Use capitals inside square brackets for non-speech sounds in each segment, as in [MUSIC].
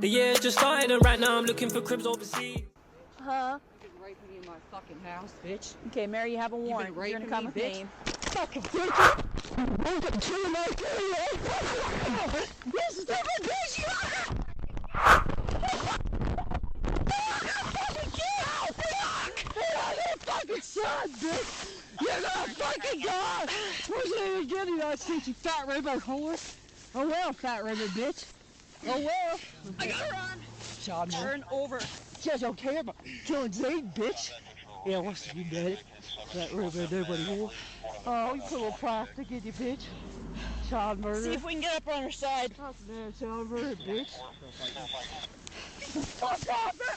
The year's just started, and right now I'm looking for cribs overseas. Huh? You can rape me in my fucking house, bitch. Okay, Mary, you have a warrant. been You're gonna raping come me, with bitch? me. Fucking bitch. Welcome to my You stupid bitch. You fucking son, bitch! You're not fucking God! Where's it even getting that shit, you fat river whore? Oh well, fat river bitch. Oh well. I gotta run! Child Turn over. You guys don't care about killing Zane, bitch. Yeah, wants to be dead. That river, nobody whore. Oh, you put a little plastic in you, bitch. Child murder. See if we can get up on her side. Fuck man, child murder, bitch. Fuck off, man!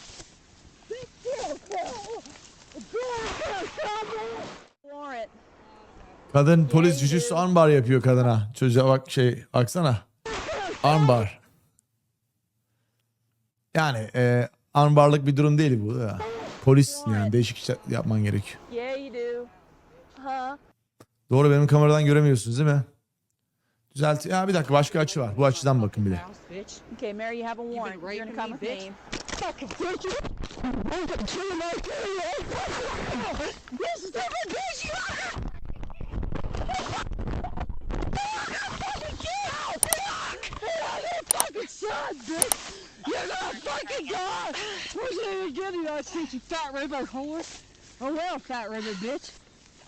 Warrant. Kadın polis jujutsu armbar yapıyor kadına. Çocuğa bak şey baksana. Armbar. Yani e, armbarlık bir durum değil bu ya. Polis yani değişik işler yapman gerekiyor. Yeah, you do. Huh? Doğru benim kameradan göremiyorsunuz değil mi? Düzelt. Ya bir dakika başka açı var. Bu açıdan bakın bitch. Okay, Mary, you have a warrant. You're gonna come me, with bitch? me. You! You're not fucking God! Where's it getting that shit, you fat river whore? Oh well, fat river bitch.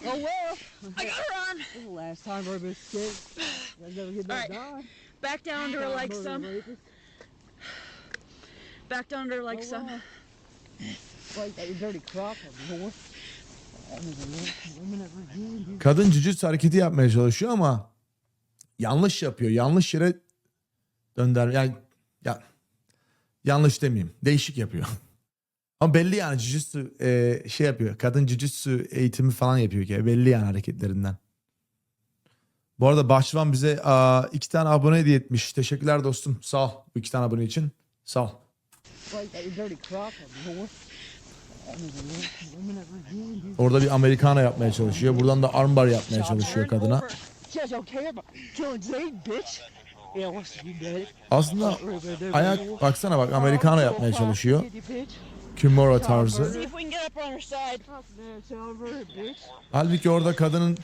Oh well. I gotta run. This is the last time river escaped. I'll never get that Alright. done. Back down to her like some. Back down to her like some. Like that, you dirty crop of whore. Kadın jujutsu hareketi yapmaya çalışıyor ama yanlış yapıyor. Yanlış yere dönder. Yani ya, yanlış demeyeyim. Değişik yapıyor. [LAUGHS] Ama belli yani jujutsu e, şey yapıyor. Kadın jujutsu eğitimi falan yapıyor ki. Belli yani hareketlerinden. Bu arada Bahçıvan bize aa, iki tane abone hediye etmiş. Teşekkürler dostum. Sağ ol bu iki tane abone için. Sağ ol. Orada bir Americana yapmaya çalışıyor. Buradan da armbar yapmaya çalışıyor kadına. Aslında ayak baksana bak Americana yapmaya çalışıyor. Kimura tarzı. Halbuki orada kadının!